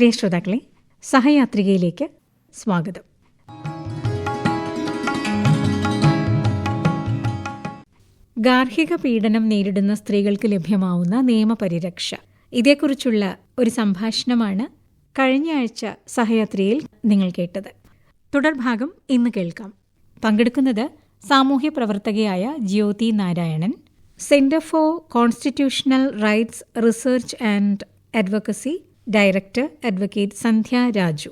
പ്രിയ ശ്രോതാക്കളെ സഹയാത്രികയിലേക്ക് സ്വാഗതം. ഗാർഹിക പീഡനം നേരിടുന്ന സ്ത്രീകൾക്ക് ലഭ്യമാവുന്ന നിയമപരിരക്ഷ. ഇതേക്കുറിച്ചുള്ള ഒരു സംഭാഷണമാണ് കഴിഞ്ഞ ആഴ്ച സഹയാത്രിയിൽ നിങ്ങൾ കേട്ടത്. തുടർഭാഗം ഇന്ന് കേൾക്കാം. പങ്കെടുക്കുന്നത് സാമൂഹ്യ പ്രവർത്തകയായ Jyothi Narayanan centre for constitutional rights research and advocacy director advocate Sandhya Raju.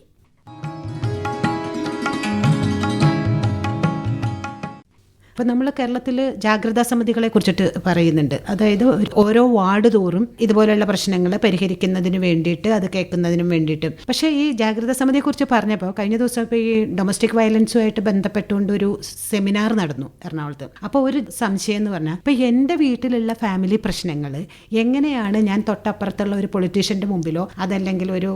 ഇപ്പം നമ്മൾ കേരളത്തിൽ ജാഗ്രതാ സമിതികളെ കുറിച്ചിട്ട് പറയുന്നുണ്ട്. അതായത് ഓരോ വാർഡ് തോറും ഇതുപോലെയുള്ള പ്രശ്നങ്ങൾ പരിഹരിക്കുന്നതിന് വേണ്ടിയിട്ട് അത് കേൾക്കുന്നതിനും വേണ്ടിയിട്ട്. പക്ഷേ ഈ ജാഗ്രതാ സമിതിയെ കുറിച്ച് പറഞ്ഞപ്പോൾ കഴിഞ്ഞ ദിവസം ഇപ്പോൾ ഈ ഡൊമസ്റ്റിക് വയലൻസുമായിട്ട് ബന്ധപ്പെട്ടുകൊണ്ട് ഒരു സെമിനാർ നടന്നു എറണാകുളത്ത്. അപ്പോൾ ഒരു സംശയം എന്ന് പറഞ്ഞാൽ ഇപ്പം എന്റെ വീട്ടിലുള്ള ഫാമിലി പ്രശ്നങ്ങൾ എങ്ങനെയാണ് ഞാൻ തൊട്ടപ്പുറത്തുള്ള ഒരു പൊളിറ്റീഷ്യന്റെ മുമ്പിലോ അതല്ലെങ്കിൽ ഒരു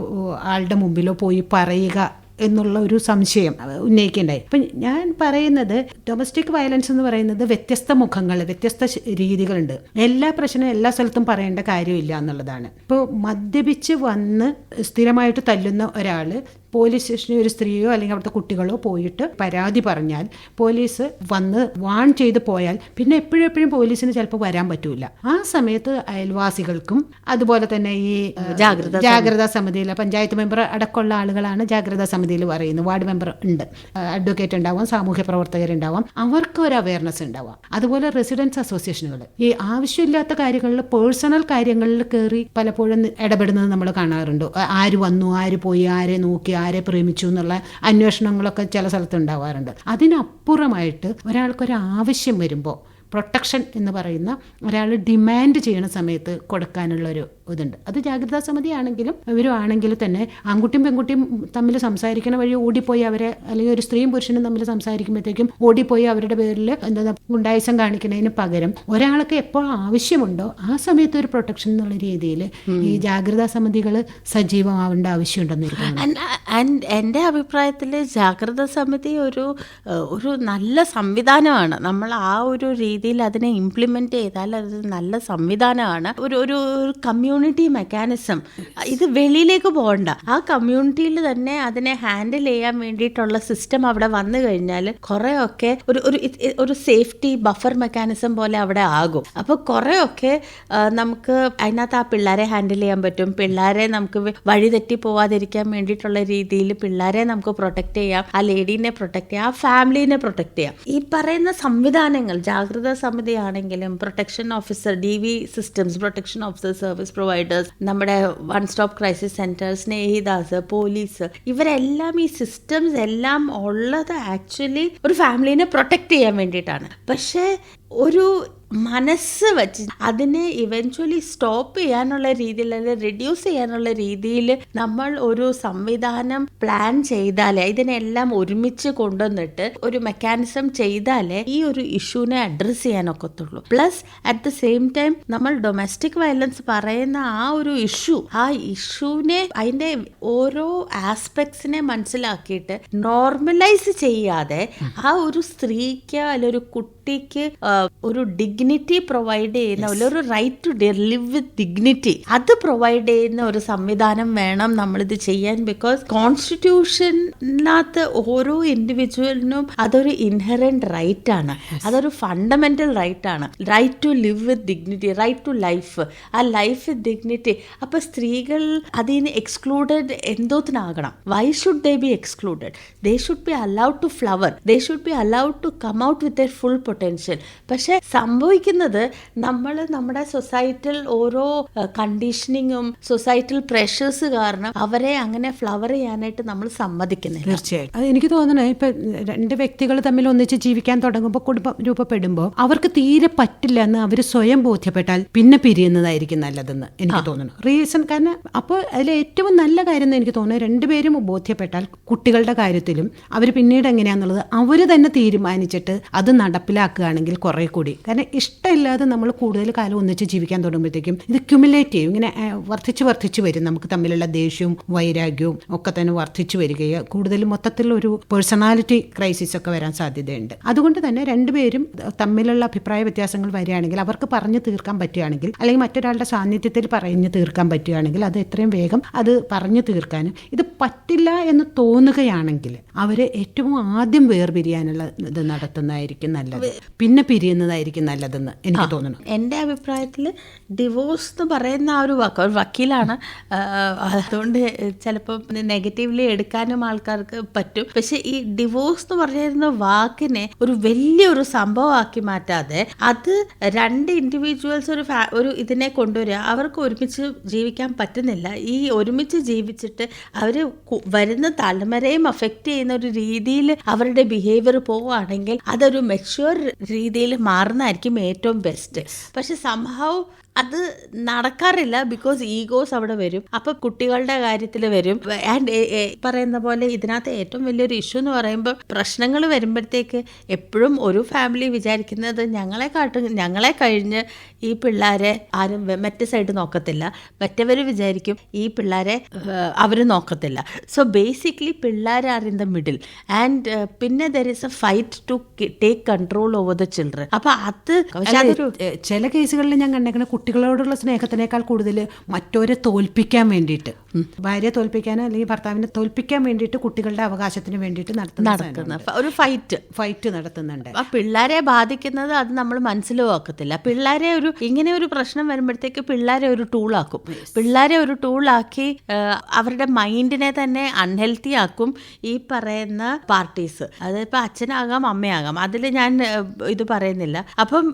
ആളുടെ മുമ്പിലോ പോയി പറയുക എന്നുള്ള ഒരു സംശയം ഉന്നയിക്കേണ്ടായി. അപ്പം ഞാൻ പറയുന്നത് ഡൊമസ്റ്റിക് വയലൻസ് എന്ന് പറയുന്നത് വ്യത്യസ്ത മുഖങ്ങൾ വ്യത്യസ്ത രീതികളുണ്ട്. എല്ലാ പ്രശ്നവും എല്ലാ സ്ഥലത്തും പറയേണ്ട കാര്യമില്ല എന്നുള്ളതാണ്. ഇപ്പോൾ മദ്യപിച്ച് വന്ന് സ്ഥിരമായിട്ട് തല്ലുന്ന ഒരാൾ പോലീസ് സ്റ്റേഷനിൽ ഒരു സ്ത്രീയോ അല്ലെങ്കിൽ അവിടുത്തെ കുട്ടികളോ പോയിട്ട് പരാതി പറഞ്ഞാൽ പോലീസ് വന്ന് വാൺ ചെയ്ത് പോയാൽ പിന്നെ എപ്പോഴും എപ്പോഴും പോലീസിന് ചിലപ്പോൾ വരാൻ പറ്റൂല. ആ സമയത്ത് അയൽവാസികൾക്കും അതുപോലെ തന്നെ ഈ ജാഗ്രത ജാഗ്രതാ സമിതിയിൽ പഞ്ചായത്ത് മെമ്പർ അടക്കമുള്ള ആളുകളാണ് ജാഗ്രതാ സമിതിയിൽ പറയുന്നത്. വാർഡ് മെമ്പർ ഉണ്ട്. അഡ്വക്കേറ്റ് ഉണ്ടാവാം സാമൂഹ്യ പ്രവർത്തകരുണ്ടാവാം അവർക്ക് ഒരു അവയർനെസ് ഉണ്ടാവാം. അതുപോലെ റെസിഡൻസ് അസോസിയേഷനുകൾ ഈ ആവശ്യമില്ലാത്ത കാര്യങ്ങളിൽ പേഴ്സണൽ കാര്യങ്ങളിൽ കയറി പലപ്പോഴും ഇടപെടുന്നത് നമ്മൾ കാണാറുണ്ട്. ആര് വന്നു ആര് പോയി ആരെ നോക്കി ആരെ പ്രേമിച്ചു എന്നുള്ള അന്വേഷണങ്ങളൊക്കെ ചില സ്ഥലത്ത് ഉണ്ടാവാറുണ്ട് അതിനപ്പുറമായിട്ട് ഒരാൾക്കൊരു ആവശ്യം വരുമ്പോൾ പ്രൊട്ടക്ഷൻ എന്ന് പറയുന്ന ഒരാൾ ഡിമാൻഡ് ചെയ്യുന്ന സമയത്ത് കൊടുക്കാനുള്ള ഒരു ഇതുണ്ട്. അത് ജാഗ്രതാ സമിതി ആണെങ്കിലും ഇവരും ആണെങ്കിലും തന്നെ ആൺകുട്ടിയും പെൺകുട്ടിയും തമ്മിൽ സംസാരിക്കണ വഴി ഓടിപ്പോയി അവരെ അല്ലെങ്കിൽ ഒരു സ്ത്രീയും പുരുഷനും തമ്മിൽ സംസാരിക്കുമ്പോഴത്തേക്കും ഓടിപ്പോയി അവരുടെ പേരിൽ എന്താ ഗുണ്ടായുസം കാണിക്കുന്നതിന് പകരം ഒരാൾക്ക് എപ്പോൾ ആവശ്യമുണ്ടോ ആ സമയത്ത് ഒരു പ്രൊട്ടക്ഷൻ എന്നുള്ള രീതിയിൽ ഈ ജാഗ്രതാ സമിതികൾ സജീവമാവേണ്ട ആവശ്യമുണ്ടെന്ന് എന്റെ അഭിപ്രായത്തിൽ ജാഗ്രതാ സമിതി ഒരു ഒരു നല്ല സംവിധാനമാണ്. നമ്മൾ ആ ഒരു രീതിയിൽ അതിനെ ഇംപ്ലിമെന്റ് ചെയ്താൽ അത് നല്ല സംവിധാനമാണ്. ഒരു ഒരു കമ്മ്യൂണിറ്റി മെക്കാനിസം ഇത് വെളിയിലേക്ക് പോകണ്ട. ആ കമ്മ്യൂണിറ്റിയിൽ തന്നെ അതിനെ ഹാൻഡിൽ ചെയ്യാൻ വേണ്ടിയിട്ടുള്ള സിസ്റ്റം അവിടെ വന്നു കഴിഞ്ഞാൽ കുറേയൊക്കെ ഒരു ഒരു ഒരു സേഫ്റ്റി ബഫർ മെക്കാനിസം പോലെ അവിടെ ആകും. അപ്പോൾ ഒക്കെ നമുക്ക് അതിനകത്ത് ആ പിള്ളേരെ ഹാൻഡിൽ ചെയ്യാൻ പറ്റും. പിള്ളേരെ നമുക്ക് വഴിതെറ്റി പോവാതിരിക്കാൻ വേണ്ടിയിട്ടുള്ള രീതിയിൽ പിള്ളേരെ നമുക്ക് പ്രൊട്ടക്ട് ചെയ്യാം. ആ ലേഡീനെ പ്രൊട്ടക്ട് ചെയ്യാം. ആ ഫാമിലീനെ പ്രൊട്ടക്ട് ചെയ്യാം. ഈ പറയുന്ന സംവിധാനങ്ങൾ ജാഗ്രതാ സമിതി ആണെങ്കിലും protection officer D V systems protection officer service providers നമ്മുടെ വൺ സ്റ്റോപ്പ് ക്രൈസിസ് സെന്റർ സ്നേഹിദാസ് പോലീസ് ഇവരെല്ലാം ഈ സിസ്റ്റംസ് എല്ലാം ഉള്ളത് ആക്ച്വലി ഒരു ഫാമിലിനെ പ്രൊട്ടക്ട് ചെയ്യാൻ വേണ്ടിയിട്ടാണ്. പക്ഷേ ഒരു മനസ്സ് വച്ച് അതിനെ ഇവൻച്വലി സ്റ്റോപ്പ് ചെയ്യാനുള്ള രീതിയിൽ അല്ലെങ്കിൽ റെഡ്യൂസ് ചെയ്യാനുള്ള രീതിയിൽ നമ്മൾ ഒരു സംവിധാനം പ്ലാൻ ചെയ്താലേ ഇതിനെല്ലാം ഒരുമിച്ച് കൊണ്ടുവന്നിട്ട് ഒരു മെക്കാനിസം ചെയ്താലേ ഈ ഒരു ഇഷ്യൂനെ address ചെയ്യാനൊക്കത്തുള്ളൂ plus at the same time നമ്മൾ ഡൊമസ്റ്റിക് വയലൻസ് പറയുന്ന ആ ഒരു ഇഷ്യൂ ആ ഇഷ്യൂവിനെ അതിന്റെ ഓരോ ആസ്പെക്ട്സിനെ മനസ്സിലാക്കിയിട്ട് നോർമലൈസ് ചെയ്യാതെ ആ ഒരു സ്ത്രീക്ക് അല്ലെങ്കിൽ ഒരു കുട്ടിക്ക് ഒരു ഒരു ഡിഗ്നിറ്റി പ്രൊവൈഡ് ചെയ്യുന്ന ഒരു right to live with dignity അത് പ്രൊവൈഡ് ചെയ്യുന്ന ഒരു സംവിധാനം വേണം നമ്മളിത് ചെയ്യാൻ ബിക്കോസ് കോൺസ്റ്റിറ്റ്യൂഷനകത്ത് ഓരോ ഇൻഡിവിജ്വലിനും അതൊരു ഇൻഹറന്റ് റൈറ്റ് ആണ്. അതൊരു ഫണ്ടമെന്റൽ റൈറ്റ് ആണ്. Right to live with dignity right to life ആ ലൈഫ് വിത്ത് ഡിഗ്നിറ്റി അപ്പൊ സ്ത്രീകൾ അതിൽ നിന്ന് excluded എന്തോത്തിനാകണം? Why should they be excluded they should be allowed to flower they should be allowed to come out with a full potential പക്ഷേ സംഭവിക്കുന്നത് നമ്മൾ നമ്മുടെ സൊസൈറ്റിയിൽ ഓരോ കണ്ടീഷനിങ്ങും സൊസൈറ്റൽ പ്രഷേഴ്സ് കാരണം അവരെ അങ്ങനെ ഫ്ലവർ ചെയ്യാനായിട്ട് നമ്മൾ സമ്മതിക്കുന്നില്ല. തീർച്ചയായിട്ടും. അത് എനിക്ക് തോന്നണേ ഇപ്പൊ രണ്ട് വ്യക്തികൾ തമ്മിൽ ഒന്നിച്ച് ജീവിക്കാൻ തുടങ്ങുമ്പോൾ കുടുംബം രൂപപ്പെടുമ്പോൾ അവർക്ക് തീരെ പറ്റില്ല എന്ന് അവർ സ്വയം ബോധ്യപ്പെട്ടാൽ പിന്നെ പിരിയുന്നതായിരിക്കും നല്ലതെന്ന് എനിക്ക് തോന്നുന്നു. റീസൺ കാരണം അപ്പോൾ അതിൽ ഏറ്റവും നല്ല കാര്യം എന്ന് എനിക്ക് തോന്നുന്നു രണ്ടുപേരും ബോധ്യപ്പെട്ടാൽ കുട്ടികളുടെ കാര്യത്തിലും അവർ പിന്നീട് എങ്ങനെയാന്നുള്ളത് അവർ തന്നെ തീരുമാനിച്ചിട്ട് അത് നടപ്പിലാക്കുകയാണെങ്കിൽ കുറെ കൂടി കാരണം ഇഷ്ടമില്ലാതെ നമ്മൾ കൂടുതൽ കാലം ഒന്നിച്ച് ജീവിക്കാൻ തുടങ്ങുമ്പോഴത്തേക്കും ഇത് ക്യുമുലേറ്റ് ചെയ്യും. ഇങ്ങനെ വർദ്ധിച്ച് വർദ്ധിച്ച് വരും. നമുക്ക് തമ്മിലുള്ള ദേഷ്യവും വൈരാഗ്യവും ഒക്കെ തന്നെ വർദ്ധിച്ചു വരികയും കൂടുതൽ മൊത്തത്തിൽ ഒരു പേഴ്സണാലിറ്റി ക്രൈസിസ് ഒക്കെ വരാൻ സാധ്യതയുണ്ട്. അതുകൊണ്ട് തന്നെ രണ്ടുപേരും തമ്മിലുള്ള അഭിപ്രായ വ്യത്യാസങ്ങൾ വരികയാണെങ്കിൽ അവർക്ക് പറഞ്ഞു തീർക്കാൻ പറ്റുകയാണെങ്കിൽ അല്ലെങ്കിൽ മറ്റൊരാളുടെ സാന്നിധ്യത്തിൽ പറഞ്ഞു തീർക്കാൻ പറ്റുകയാണെങ്കിൽ അത് എത്രയും വേഗം അത് പറഞ്ഞു തീർക്കാനും ഇത് പറ്റില്ല എന്ന് തോന്നുകയാണെങ്കിൽ അവരെ ഏറ്റവും ആദ്യം വേർപിരിയാനുള്ള ഇത് നടത്തുന്നതായിരിക്കും നല്ലത്. പിന്നെ പിരിയുന്നതായിരിക്കും നല്ലതെന്ന് എനിക്ക് തോന്നുന്നു. എന്റെ അഭിപ്രായത്തിൽ ഡിവോഴ്സ് എന്ന് പറയുന്ന ആ ഒരു വാക്ക് ഒരു വക്കീലാണ്. അതുകൊണ്ട് ചിലപ്പോൾ നെഗറ്റീവ്ലി എടുക്കാനും ആൾക്കാർക്ക് പറ്റും. പക്ഷെ ഈ ഡിവോഴ്സ് എന്ന് പറയുന്ന വാക്കിനെ ഒരു വലിയൊരു സംഭവമാക്കി മാറ്റാതെ അത് രണ്ട് ഇൻഡിവിജ്വൽസ് ഒരു ഒരു ഇതിനെ കൊണ്ടുവരിക. അവർക്ക് ഒരുമിച്ച് ജീവിക്കാൻ പറ്റുന്നില്ല. ഈ ഒരുമിച്ച് ജീവിച്ചിട്ട് അവർ വരുന്ന തലമുറയും അഫക്റ്റ് ചെയ്യുന്ന ഒരു രീതിയിൽ അവരുടെ ബിഹേവിയർ പോവുകയാണെങ്കിൽ അതൊരു മെച്യൂർ രീതിയിൽ മാറുന്നതായിരിക്കും ഏറ്റവും ബെസ്റ്റ് പക്ഷെ സംഭവം അത് നടക്കാറില്ല ബിക്കോസ് ഈഗോസ് അവിടെ വരും. അപ്പൊ കുട്ടികളുടെ കാര്യത്തിൽ വരും. ആൻഡ് പറയുന്ന പോലെ ഇതിനകത്ത് ഏറ്റവും വലിയൊരു ഇഷ്യൂ എന്ന് പറയുമ്പോൾ പ്രശ്നങ്ങൾ വരുമ്പോഴത്തേക്ക് എപ്പോഴും ഒരു ഫാമിലി വിചാരിക്കുന്നത് ഞങ്ങളെ കാട്ടും ഞങ്ങളെ കഴിഞ്ഞ് ഈ പിള്ളേരെ ആരും മറ്റേ സൈഡ് നോക്കത്തില്ല. മറ്റവർ വിചാരിക്കും ഈ പിള്ളേരെ അവർ നോക്കത്തില്ല. സോ ബേസിക്കലി പിള്ളേർ are in the middle and പിന്നെ there is a fight to take control over the children അപ്പൊ അത് ചില കേസുകളിൽ ഞാൻ കണ്ടേക്കണ കുട്ടികളോടുള്ള സ്നേഹത്തിനേക്കാൾ കൂടുതൽ മറ്റവരെ തോൽപ്പിക്കാൻ വേണ്ടിയിട്ട്. ഭാര്യയെ തോൽപ്പിക്കാൻ അല്ലെങ്കിൽ ഭർത്താവിനെ തോൽപ്പിക്കാൻ വേണ്ടിയിട്ട് കുട്ടികളുടെ അവകാശത്തിന് വേണ്ടിയിട്ട് നടത്തുന്ന നടക്കുന്ന ഒരു ഫൈറ്റ്. ഫൈറ്റ് നടത്തുന്നുണ്ട്. ആ പിള്ളേരെ ബാധിക്കുന്നത് അത് നമ്മൾ മനസ്സിലാക്കത്തില്ല പിള്ളേരെ ഒരു ഇങ്ങനെ ഒരു പ്രശ്നം വരുമ്പോഴത്തേക്ക് പിള്ളേരെ ഒരു ടൂളാക്കും പിള്ളേരെ ഒരു ടൂളാക്കി ആക്കി അവരുടെ മൈൻഡിനെ തന്നെ അൺഹെൽത്തി ആക്കും ഈ പറയുന്ന പാർട്ടീസ് അതിപ്പോ അച്ഛനാകാം അമ്മയാകാം. അതിൽ ഞാൻ ഇത് പറയുന്നില്ല. അപ്പം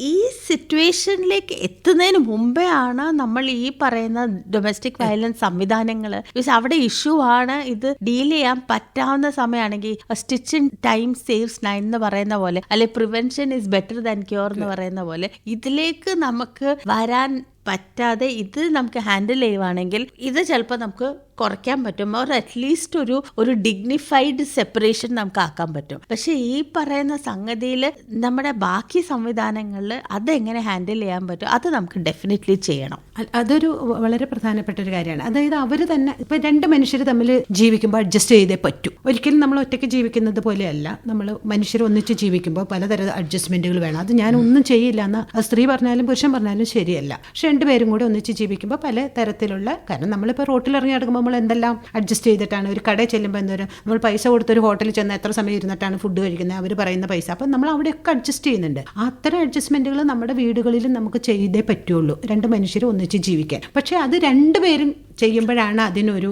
ഈ സിറ്റുവേഷനിലേക്ക് എത്തുന്നതിന് മുമ്പേ ആണ് നമ്മൾ ഈ പറയുന്ന ഡൊമസ്റ്റിക് വയലൻസ് സംവിധാനങ്ങൾ അവിടെ ഇഷ്യൂ ആണ് ഇത് ഡീൽ ചെയ്യാൻ പറ്റാവുന്ന സമയമാണെങ്കിൽ stitch in time saves nine എന്ന് പറയുന്ന പോലെ അല്ലെ prevention is better than cure എന്ന് പറയുന്ന പോലെ ഇതിലേക്ക് നമുക്ക് വരാൻ പറ്റാതെ ഇത് നമുക്ക് ഹാൻഡിൽ ചെയ്യുവാണെങ്കിൽ ഇത് ചിലപ്പോൾ നമുക്ക് കുറയ്ക്കാൻ പറ്റും. ഓർ അറ്റ്ലീസ്റ്റ് ഒരു ഒരു ഡിഗ്നിഫൈഡ് സെപ്പറേഷൻ നമുക്ക് ആക്കാൻ പറ്റും. പക്ഷേ ഈ പറയുന്ന സംഗതിയിൽ നമ്മുടെ ബാക്കി സംവിധാനങ്ങളിൽ അതെങ്ങനെ ഹാൻഡിൽ ചെയ്യാൻ പറ്റും അത് നമുക്ക് ഡെഫിനറ്റ്ലി ചെയ്യണം. അതൊരു വളരെ പ്രധാനപ്പെട്ട ഒരു കാര്യമാണ്. അതായത് അവർ തന്നെ ഇപ്പം രണ്ട് മനുഷ്യർ തമ്മിൽ ജീവിക്കുമ്പോൾ അഡ്ജസ്റ്റ് ചെയ്തേ പറ്റൂ. ഒരിക്കലും നമ്മൾ ഒറ്റയ്ക്ക് ജീവിക്കുന്നത് പോലെയല്ല. നമ്മൾ മനുഷ്യർ ഒന്നിച്ച് ജീവിക്കുമ്പോൾ പലതരം അഡ്ജസ്റ്റ്മെന്റുകൾ വേണം. അത് ഞാൻ ഒന്നും ചെയ്യില്ല എന്ന് സ്ത്രീ പറഞ്ഞാലും പുരുഷൻ പറഞ്ഞാലും ശരിയല്ല. പക്ഷെ രണ്ടുപേരും കൂടി ഒന്നിച്ച് ജീവിക്കുമ്പോൾ പല തരത്തിലുള്ള കാരണം നമ്മളിപ്പോൾ റോട്ടിൽ ഇറങ്ങി നടക്കുമ്പോൾ നമ്മൾ എന്തെല്ലാം അഡ്ജസ്റ്റ് ചെയ്തിട്ടാണ്? ഒരു കടയിൽ ചെല്ലുമ്പോൾ എന്തോരം നമ്മൾ പൈസ കൊടുത്തൊരു ഹോട്ടലിൽ ചെന്ന് എത്ര സമയം ഇരുന്നിട്ടാണ് ഫുഡ് കഴിക്കുന്നത്? അവർ പറയുന്ന പൈസ. അപ്പം നമ്മൾ അവിടെയൊക്കെ അഡ്ജസ്റ്റ് ചെയ്യുന്നുണ്ട്. അത്തരം അഡ്ജസ്റ്റ്മെന്റുകൾ നമ്മുടെ വീടുകളിലും നമുക്ക് ചെയ്തേ പറ്റുള്ളൂ. രണ്ട് മനുഷ്യർ ഒന്നിച്ച് ജീവിക്കാൻ. പക്ഷേ അത് രണ്ടുപേരും ചെയ്യുമ്പോഴാണ് അതിനൊരു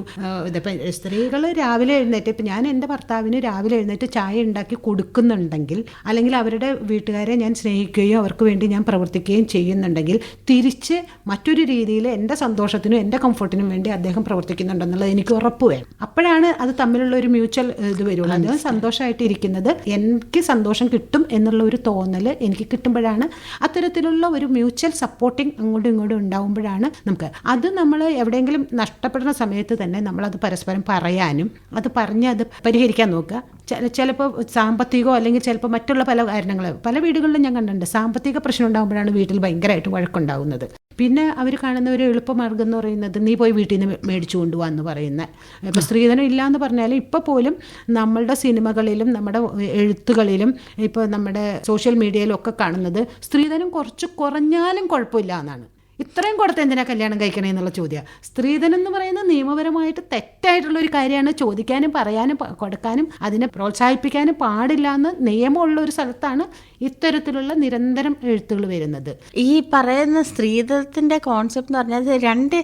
ഇതിപ്പോൾ സ്ത്രീകൾ രാവിലെ എഴുന്നേറ്റ് ഇപ്പം ഞാൻ എന്റെ ഭർത്താവിന് രാവിലെ എഴുന്നേറ്റ് ചായ ഉണ്ടാക്കി കൊടുക്കുന്നുണ്ടെങ്കിൽ അല്ലെങ്കിൽ അവരുടെ വീട്ടുകാരെ ഞാൻ സ്നേഹിക്കുകയും അവർക്ക് വേണ്ടി ഞാൻ പ്രവർത്തിക്കുകയും ചെയ്യുന്നുണ്ടെങ്കിൽ തിരിച്ച് മറ്റൊരു രീതിയിൽ എന്റെ സന്തോഷത്തിനും എന്റെ കംഫർട്ടിനും വേണ്ടി അദ്ദേഹം പ്രവർത്തിക്കുന്നുണ്ടെന്നുള്ളത് എനിക്ക് ഉറപ്പ് വേണം. അപ്പോഴാണ് അത് തമ്മിലുള്ള ഒരു മ്യൂച്വൽ ഇത് വരുള്ളൂ. അദ്ദേഹം സന്തോഷമായിട്ട് ഇരിക്കുന്നത് എനിക്ക് സന്തോഷം കിട്ടും എന്നുള്ള ഒരു തോന്നൽ എനിക്ക് കിട്ടുമ്പോഴാണ്. അത്തരത്തിലുള്ള ഒരു മ്യൂച്വൽ സപ്പോർട്ടിങ് അങ്ങോട്ടും ഇങ്ങോട്ടും ഉണ്ടാവുമ്പോഴാണ് നമുക്ക്. അത് നമ്മൾ എവിടെയെങ്കിലും നഷ്ടപ്പെടുന്ന സമയത്ത് തന്നെ നമ്മളത് പരസ്പരം പറയാനും അത് പറഞ്ഞ് അത് പരിഹരിക്കാൻ നോക്കുക. ചില- ചിലപ്പോൾ സാമ്പത്തികമോ അല്ലെങ്കിൽ ചിലപ്പോൾ മറ്റുള്ള പല കാരണങ്ങൾ പല വീടുകളിലും ഞാൻ കണ്ടിട്ടുണ്ട്. സാമ്പത്തിക പ്രശ്നം ഉണ്ടാകുമ്പോഴാണ് വീട്ടിൽ ഭയങ്കരമായിട്ട് വഴക്കുണ്ടാകുന്നത് പിന്നെ അവർ കാണുന്ന ഒരു എളുപ്പമാർഗം എന്ന് പറയുന്നത് നീ പോയി വീട്ടിൽ നിന്ന് മേടിച്ചു കൊണ്ടുപോകാൻ എന്ന് പറയുന്ന. ഇപ്പം സ്ത്രീധനം ഇല്ല എന്ന് പറഞ്ഞാൽ ഇപ്പോൾ പോലും നമ്മളുടെ സിനിമകളിലും നമ്മുടെ എഴുത്തുകളിലും ഇപ്പോൾ നമ്മുടെ സോഷ്യൽ മീഡിയയിലും ഒക്കെ കാണുന്നത് സ്ത്രീധനം കുറച്ച് കുറഞ്ഞാലും കുഴപ്പമില്ല എന്നാണ്. ഇത്രയും കൊടുത്ത് എന്തിനാ കല്യാണം കഴിക്കണേ എന്നുള്ള ചോദ്യം. സ്ത്രീധനം എന്ന് പറയുന്നത് നിയമപരമായിട്ട് തെറ്റായിട്ടുള്ള ഒരു കാര്യമാണ്. ചോദിക്കാനും പറയാനും കൊടുക്കാനും അതിനെ പ്രോത്സാഹിപ്പിക്കാനും പാടില്ല എന്ന് നിയമമുള്ള ഒരു സ്ഥലത്താണ് ഇത്തരത്തിലുള്ള നിരന്തരം എഴുത്തുകൾ വരുന്നത്. ഈ പറയുന്ന സ്ത്രീധനത്തിന്റെ കോൺസെപ്റ്റ് എന്ന് പറഞ്ഞാൽ രണ്ട്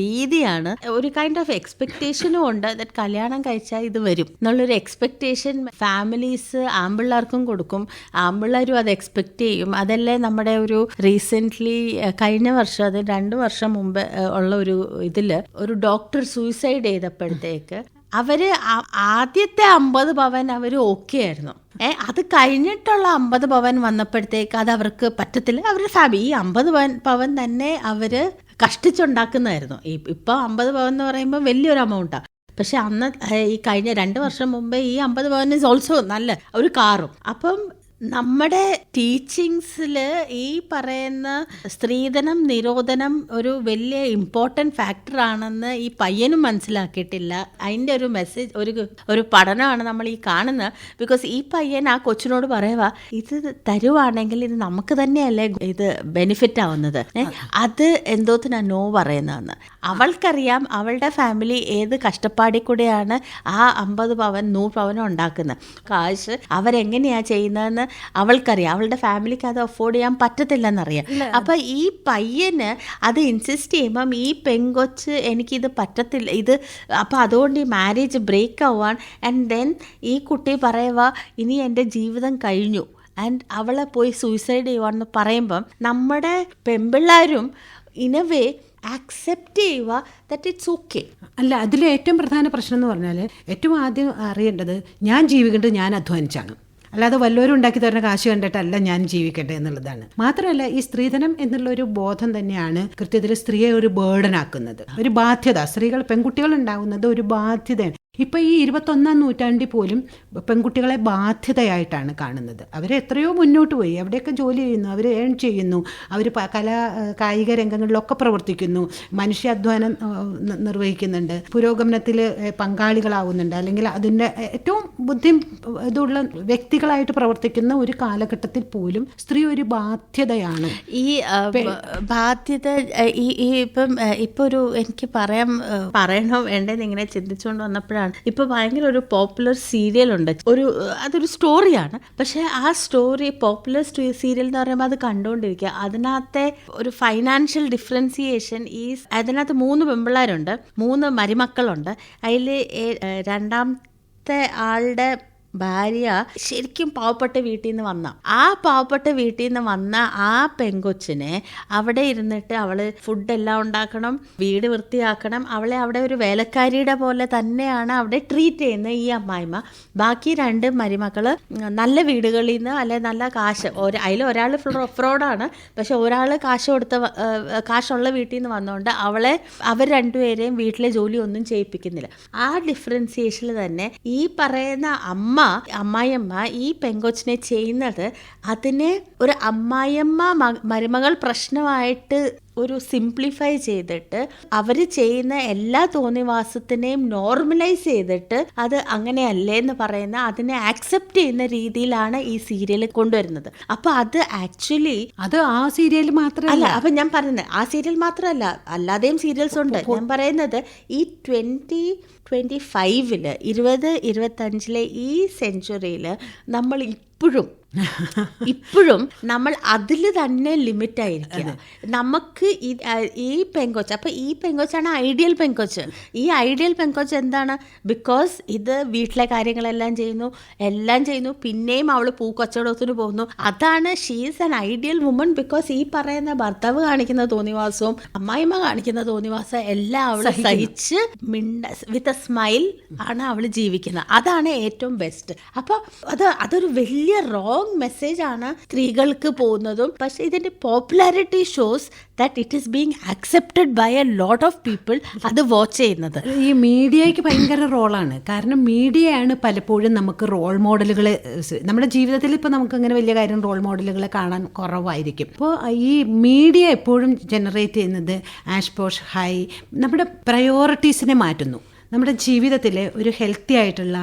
രീതിയാണ്. ഒരു കൈൻഡ് ഓഫ് എക്സ്പെക്ടേഷനും ഉണ്ട് കല്യാണം കഴിച്ചാൽ ഇത് വരും. എന്നുള്ളൊരു എക്സ്പെക്ടേഷൻ ഫാമിലീസ് ആമ്പിള്ളേർക്കും കൊടുക്കും. ആമ്പിള്ളേരും അത് എക്സ്പെക്ട് ചെയ്യും. അതല്ലേ നമ്മുടെ ഒരു റീസെന്റ്ലി കഴിഞ്ഞ വർഷം അത് രണ്ട് വർഷം മുമ്പ് ഉള്ള ഒരു ഇതിൽ ഒരു ഡോക്ടർ സൂയിസൈഡ് ചെയ്തപ്പോഴത്തേക്ക് അവർ ആദ്യത്തെ അമ്പത് പവൻ അവർ ഓക്കെ ആയിരുന്നു. ഏ അത് കഴിഞ്ഞിട്ടുള്ള അമ്പത് പവൻ വന്നപ്പോഴത്തേക്ക് അത് അവർക്ക് പറ്റത്തില്ല. അവരുടെ ഫാമിലി ഈ അമ്പത് പവൻ പവൻ തന്നെ അവർ കഷ്ടിച്ചുണ്ടാക്കുന്നതായിരുന്നു. ഈ ഇപ്പൊ അമ്പത് പവൻ എന്ന് പറയുമ്പോൾ വലിയൊരു എമൗണ്ടാണ് പക്ഷെ അന്ന് ഈ കഴിഞ്ഞ രണ്ട് വർഷം മുമ്പേ ഈ അമ്പത് പവൻ ഇസ് ഓൾസോ നല്ല ഒരു കാറും. അപ്പം നമ്മുടെ ടീച്ചിങ്സിൽ ഈ പറയുന്ന സ്ത്രീധനം നിരോധനം ഒരു വലിയ ഇമ്പോർട്ടന്റ് ഫാക്ടർ ആണെന്ന് ഈ പയ്യനും മനസ്സിലാക്കിയിട്ടില്ല. അതിന്റെ ഒരു മെസ്സേജ് ഒരു ഒരു പഠനമാണ് നമ്മൾ ഈ കാണുന്നത്. ബിക്കോസ് ഈ പയ്യൻ ആ കൊച്ചിനോട് പറയുക ഇത് തരുവാണെങ്കിൽ ഇത് നമുക്ക് തന്നെയല്ലേ ഇത് ബെനിഫിറ്റ് ആവുന്നത്? അത് എന്തോത്തിനാ നോ പറയുന്നതെന്ന്. അവൾക്കറിയാം അവളുടെ ഫാമിലി ഏത് കഷ്ടപ്പാടി കൂടെയാണ് ആ അമ്പത് പവൻ നൂറ് പവൻ ഉണ്ടാക്കുന്നത്. കാശ് അവരെങ്ങനെയാണ് ചെയ്യുന്നതെന്ന് അവൾക്കറിയാം. അവളുടെ ഫാമിലിക്ക് അത് അഫോർഡ് ചെയ്യാൻ പറ്റത്തില്ലെന്നറിയാം. അപ്പൊ ഈ പയ്യന് അത് ഇൻസിസ്റ്റ് ചെയ്യുമ്പം ഈ പെങ്കൊച്ച് എനിക്കിത് പറ്റത്തില്ല. ഇത് അപ്പം അതുകൊണ്ട് ഈ മാരേജ് ബ്രേക്ക് ആവാൻ ആൻഡ് ദെൻ ഈ കുട്ടി പറയുക ഇനി എന്റെ ജീവിതം കഴിഞ്ഞു. ആൻഡ് അവളെ പോയി സൂയിസൈഡ് ചെയ്യുവാന്ന് പറയുമ്പം നമ്മുടെ പെമ്പിള്ളാരും ഇൻ എ വേ ആക്സെപ്റ്റ് ചെയ്യുക ദറ്റ് ഇറ്റ്സ് ഓക്കെ അല്ല അതിലെ ഏറ്റവും പ്രധാന പ്രശ്നം എന്ന് പറഞ്ഞാൽ ഏറ്റവും ആദ്യം അറിയേണ്ടത് ഞാൻ ജീവിക്കേണ്ടത് ഞാൻ അധ്വാനിച്ചാണ്. അല്ലാതെ വല്ലവരും ഉണ്ടാക്കി തരുന്ന കാശ് കണ്ടിട്ടല്ല ഞാൻ ജീവിക്കട്ടെ എന്നുള്ളതാണ്. മാത്രമല്ല ഈ സ്ത്രീധനം എന്നുള്ള ഒരു ബോധം തന്നെയാണ് കൃത്യത്തിൽ സ്ത്രീയെ ഒരു ബേർഡനാക്കുന്നത് ഒരു ബാധ്യത. സ്ത്രീകൾ പെൺകുട്ടികൾ ഉണ്ടാകുന്നത് ഒരു ബാധ്യതയാണ്. ഇപ്പൊ ഈ ഇരുപത്തൊന്നാം നൂറ്റാണ്ടിൽ പോലും പെൺകുട്ടികളെ ബാധ്യതയായിട്ടാണ് കാണുന്നത്. അവർ എത്രയോ മുന്നോട്ട് പോയി. അവിടെയൊക്കെ ജോലി ചെയ്യുന്നു അവർ ഏൺ ചെയ്യുന്നു അവർ കലാ കായിക രംഗങ്ങളിലൊക്കെ പ്രവർത്തിക്കുന്നു മനുഷ്യാധ്വാനം നിർവഹിക്കുന്നുണ്ട് പുരോഗമനത്തിൽ പങ്കാളികളാവുന്നുണ്ട് അല്ലെങ്കിൽ അതിന്റെ ഏറ്റവും ബുദ്ധി ഇതുള്ള വ്യക്തികളായിട്ട് പ്രവർത്തിക്കുന്ന ഒരു കാലഘട്ടത്തിൽ പോലും സ്ത്രീ ഒരു ബാധ്യതയാണ്. ഈ ബാധ്യത ഈ ഇപ്പം ഇപ്പോൾ ഒരു എനിക്ക് പറയാൻ പറയണോ വേണ്ടെന്ന് ഇങ്ങനെ ചിന്തിച്ചുകൊണ്ട് വന്നപ്പോഴാണ് ഇപ്പൊ ഭയങ്കര ഒരു പോപ്പുലർ സീരിയൽ ഉണ്ട്. ഒരു അതൊരു സ്റ്റോറിയാണ് പക്ഷെ ആ സ്റ്റോറി പോപ്പുലർ സീരിയൽ എന്ന് പറയുമ്പോൾ അത് കണ്ടുകൊണ്ടിരിക്കുക അതിനകത്തെ ഒരു ഫൈനാൻഷ്യൽ ഡിഫറൻസിയേഷൻ ഈ അതിനകത്ത് മൂന്ന് പെമ്പിള്ളേരുണ്ട്. മൂന്ന് മരുമക്കളുണ്ട്. അതിൽ രണ്ടാമത്തെ ആളുടെ ഭാര്യ ശരിക്കും പാവപ്പെട്ട വീട്ടിൽ നിന്ന് വന്ന. ആ പാവപ്പെട്ട വീട്ടിൽ നിന്ന് വന്ന ആ പെങ്കൊച്ചിനെ അവിടെ ഇരുന്നിട്ട് അവൾ ഫുഡെല്ലാം ഉണ്ടാക്കണം വീട് വൃത്തിയാക്കണം. അവളെ അവിടെ ഒരു വേലക്കാരിയുടെ പോലെ തന്നെയാണ് അവിടെ ട്രീറ്റ് ചെയ്യുന്നത് ഈ അമ്മായിമ്മ. ബാക്കി രണ്ട് മരുമക്കൾ നല്ല വീടുകളിൽ നിന്ന് അല്ലെ നല്ല കാശ്. ഒരു അതിൽ ഒരാൾ ഫ്രോഡാണ്. പക്ഷെ ഒരാൾ കാശ് കൊടുത്ത കാശുള്ള വീട്ടിൽ നിന്ന് വന്നുകൊണ്ട് അവളെ അവർ രണ്ടുപേരെയും വീട്ടിലെ ജോലി ഒന്നും ചെയ്യിപ്പിക്കുന്നില്ല. ആ ഡിഫറൻസിയേഷനിൽ തന്നെ ഈ പറയുന്ന അമ്മ അമ്മായിയമ്മ ഈ പെങ്കൊച്ചിനെ ചെയ്യുന്നത് അതിനെ ഒരു അമ്മായിയമ്മ മരുമകൾ പ്രശ്നമായിട്ട് ഒരു സിംപ്ലിഫൈ ചെയ്തിട്ട് അവർ ചെയ്യുന്ന എല്ലാ തോന്നിവാസത്തിനെയും നോർമലൈസ് ചെയ്തിട്ട് അത് അങ്ങനെയല്ലേ എന്ന് പറയുന്ന അതിനെ ആക്സെപ്റ്റ് ചെയ്യുന്ന രീതിയിലാണ് ഈ സീരിയൽ കൊണ്ടുവരുന്നത്. അപ്പൊ അത് ആക്ച്വലി അത് ആ സീരിയൽ മാത്രമല്ല. അല്ല അപ്പൊ ഞാൻ പറയുന്നത് ആ സീരിയൽ മാത്രമല്ല അല്ലാതെയും സീരിയൽസ് ഉണ്ട്. ഞാൻ പറയുന്നത് ഈ ട്വന്റി ട്വന്റി ഫൈവിൽ ഇരുപത് ഇരുപത്തഞ്ചിലെ ഈ സെഞ്ചുറിയിൽ നമ്മൾ ഇപ്പോഴും ഇപ്പോഴും നമ്മൾ അതിൽ തന്നെ ലിമിറ്റ് ആയിരിക്കുക നമുക്ക് ഈ- പെങ്കോച്ച് അപ്പൊ ഈ പെങ്കോച്ചാണ് ഐഡിയൽ പെങ്കോച്ച്. ഈ ഐഡിയൽ പെങ്കോച്ച് എന്താണ്? ബിക്കോസ് ഇത് വീട്ടിലെ കാര്യങ്ങളെല്ലാം ചെയ്യുന്നു എല്ലാം ചെയ്യുന്നു പിന്നെയും അവൾ പൂക്കച്ചവടത്തിന് പോകുന്നു. അതാണ് she's an ideal woman because ഈ പറയുന്ന ഭർത്താവ് കാണിക്കുന്ന തോന്നിവാസവും അമ്മായിമ്മ കാണിക്കുന്ന തോന്നിവാസം എല്ലാം അവൾ സഹിച്ച് മിണ്ട വിത്ത് എ സ്മൈൽ ആണ് അവൾ ജീവിക്കുന്നത്. അതാണ് ഏറ്റവും ബെസ്റ്റ് അപ്പൊ അത് അതൊരു വലിയ റോങ് മെസ്സേജ് ആണ് സ്ത്രീകൾക്ക് പോകുന്നതും. പക്ഷെ ഇതിന്റെ popularity shows that it is being accepted by a lot of people അത് വാച്ച് ചെയ്യുന്നത്. ഈ മീഡിയയ്ക്ക് ഭയങ്കര റോളാണ്. കാരണം മീഡിയയാണ് പലപ്പോഴും നമുക്ക് റോൾ മോഡലുകൾ നമ്മുടെ ജീവിതത്തിൽ ഇപ്പോൾ നമുക്ക് അങ്ങനെ വലിയ കാര്യം റോൾ മോഡലുകളെ കാണാൻ കുറവായിരിക്കും. അപ്പോൾ ഈ മീഡിയ എപ്പോഴും ജനറേറ്റ് ചെയ്യുന്നത് ആഷ് പോഷ് ഹൈ നമ്മുടെ പ്രയോറിറ്റീസിനെ മാറ്റുന്നു. നമ്മുടെ ജീവിതത്തിൽ ഒരു ഹെൽത്തി ആയിട്ടുള്ള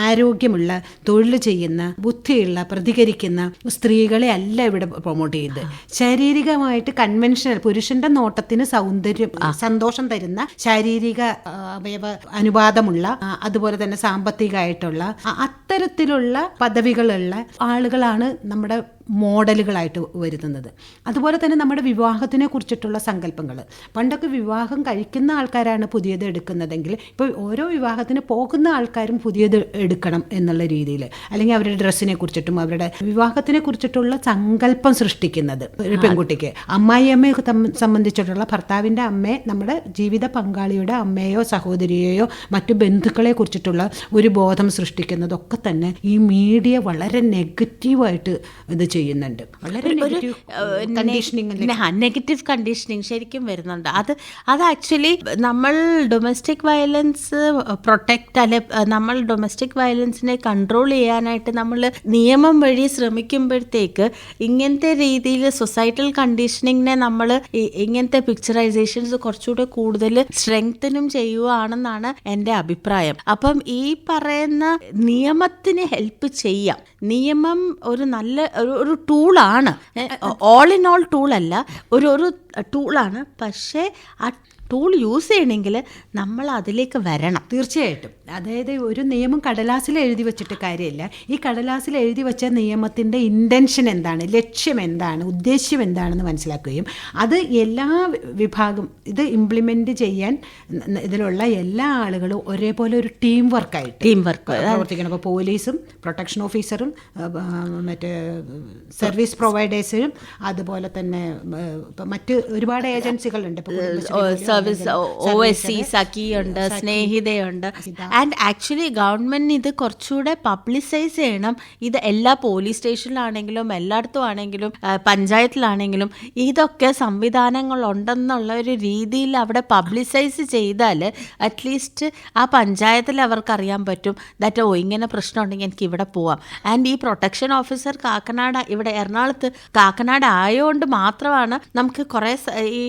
ആരോഗ്യമുള്ള തൊഴിൽ ചെയ്യുന്ന ബുദ്ധിയുള്ള പ്രതികരിക്കുന്ന സ്ത്രീകളെ അല്ല ഇവിടെ പ്രൊമോട്ട് ചെയ്യുന്നത് ശാരീരികമായിട്ട് കൺവെൻഷനൽ പുരുഷന്റെ നോട്ടത്തിന് സൗന്ദര്യം സന്തോഷം തരുന്ന ശാരീരിക അവയവ അനുപാതമുള്ള അതുപോലെ തന്നെ സാമ്പത്തികമായിട്ടുള്ള അത്തരത്തിലുള്ള പദവികളുള്ള ആളുകളാണ് നമ്മുടെ മോഡലുകളായിട്ട് വരുത്തുന്നത്. അതുപോലെ തന്നെ നമ്മുടെ വിവാഹത്തിനെ കുറിച്ചിട്ടുള്ള സങ്കല്പങ്ങൾ പണ്ടൊക്കെ വിവാഹം കഴിക്കുന്ന ആൾക്കാരാണ് പുതിയത് എടുക്കുന്നതെങ്കിൽ ഇപ്പോൾ ഓരോ വിവാഹത്തിന് പോകുന്ന ആൾക്കാരും പുതിയത് എടുക്കണം എന്നുള്ള രീതിയിൽ അല്ലെങ്കിൽ അവരുടെ ഡ്രസ്സിനെ കുറിച്ചിട്ടും അവരുടെ വിവാഹത്തിനെ കുറിച്ചിട്ടുള്ള സങ്കല്പം സൃഷ്ടിക്കുന്നത് ഒരു പെൺകുട്ടിക്ക്. അമ്മായിയമ്മയെ അമ്മയെ സംബന്ധിച്ചിട്ടുള്ള ഭർത്താവിന്റെ അമ്മയെ നമ്മുടെ ജീവിത പങ്കാളിയുടെ അമ്മയോ സഹോദരിയെയോ മറ്റു ബന്ധുക്കളെ കുറിച്ചിട്ടുള്ള ഒരു ബോധം സൃഷ്ടിക്കുന്നതൊക്കെ തന്നെ ഈ മീഡിയ വളരെ നെഗറ്റീവായിട്ട് ഇത് ചെയ്യുന്നുണ്ട്. വളരെ നെഗറ്റീവ് കണ്ടീഷനിങ് ശരിക്കും വരുന്നുണ്ട്. അത് അത് ആക്ച്വലി നമ്മൾ ഡൊമസ്റ്റിക് വയലൻസ് പ്രൊട്ടക്റ്റ് അല്ലെ നമ്മൾ ഡൊമസ്റ്റിക് വയലൻസിനെ കൺട്രോൾ ചെയ്യാനായിട്ട് നമ്മൾ നിയമം വഴി ശ്രമിക്കുമ്പോഴത്തേക്ക് ഇങ്ങനത്തെ രീതിയിൽ സൊസൈറ്റൽ കണ്ടീഷനിങ്ങിനെ നമ്മൾ ഇങ്ങനത്തെ പിക്ചറൈസേഷൻസ് കുറച്ചുകൂടെ കൂടുതൽ സ്ട്രെങ്തനും ചെയ്യുവാണെന്നാണ് എന്റെ അഭിപ്രായം. അപ്പം ഈ പറയുന്ന നിയമത്തിന് ഹെൽപ്പ് ചെയ്യാം. നിയമം ഒരു നല്ല ഒരു- ഒരു ടൂളാണ് ഓൾ ഇൻ ഓൾ ടൂളല്ല ഒരു ഒരു ടൂളാണ് പക്ഷേ ആ ടൂൾ യൂസ് ചെയ്യണമെങ്കിൽ നമ്മൾ അതിലേക്ക് വരണം. തീർച്ചയായിട്ടും. അതായത് ഒരു നിയമം കടലാസിൽ എഴുതി വെച്ചിട്ട് കാര്യമില്ല. ഈ കടലാസിൽ എഴുതി വെച്ച നിയമത്തിന്റെ ഇന്റൻഷൻ എന്താണ് ലക്ഷ്യം എന്താണ് ഉദ്ദേശ്യം എന്താണെന്ന് മനസ്സിലാക്കുകയും അത് എല്ലാ വിഭാഗം ഇത് ഇംപ്ലിമെന്റ് ചെയ്യാൻ ഇതിലുള്ള എല്ലാ ആളുകളും ഒരേപോലെ ഒരു ടീം വർക്കായിട്ട് ടീം വർക്ക് പ്രവർത്തിക്കണം. അപ്പോൾ പോലീസും പ്രൊട്ടക്ഷൻ ഓഫീസറും ആ, സർവീസ് പ്രൊവൈഡേഴ്സും അതുപോലെ തന്നെ മറ്റ് ഒരുപാട് ഏജൻസികളുണ്ട് ഇപ്പോൾ സർവീസ് അല്ലെങ്കിൽ ഒ എസ് സി സഖിയുണ്ട് സ്നേഹിതയുണ്ട് ആൻഡ് ആക്ച്വലി ഗവൺമെന്റിന് ഇത് കുറച്ചുകൂടെ പബ്ലിസൈസ് ചെയ്യണം. ഇത് എല്ലാ പോലീസ് സ്റ്റേഷനിലാണെങ്കിലും എല്ലായിടത്തും ആണെങ്കിലും പഞ്ചായത്തിലാണെങ്കിലും ഇതൊക്കെ സംവിധാനങ്ങൾ ഉണ്ടെന്നുള്ള ഒരു രീതിയിൽ അവിടെ പബ്ലിസൈസ് ചെയ്താൽ അറ്റ്ലീസ്റ്റ് ആ പഞ്ചായത്തിൽ അവർക്ക് അറിയാൻ പറ്റും ദാറ്റ് ഓ ഇങ്ങനെ പ്രശ്നം ഉണ്ടെങ്കിൽ എനിക്ക് ഇവിടെ പോവാം. ആൻഡ് ഈ പ്രൊട്ടക്ഷൻ ഓഫീസർ കാക്കനാട് ഇവിടെ എറണാകുളത്ത് കാക്കനാട് ആയതുകൊണ്ട് മാത്രമാണ് നമുക്ക് കുറേ ഈ